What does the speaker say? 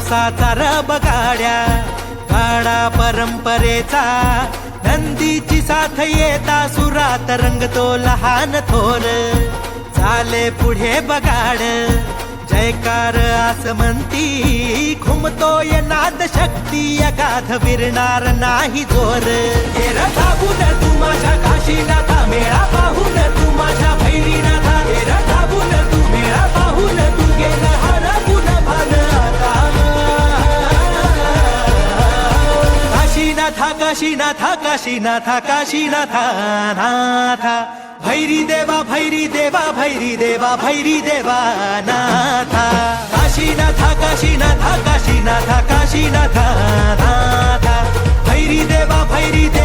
विश्वासाचा रब गाड्या काळा परंपरेचा. नंदीची साथ येता सुरात रंगतो लहान थोर. झाले पुढे बगाड जयकार आस म्हणती घुमतोय नाद शक्ती अगाध विरणार नाही जोर. থাকাশি না থাকাশি না থাকাশি না থা না থা ভৈরি দেবা ভৈরি দেবা ভৈরি দেবা ভৈরি দেবা না থা কাশি না থাকাশি না থাকাশি না থাকা।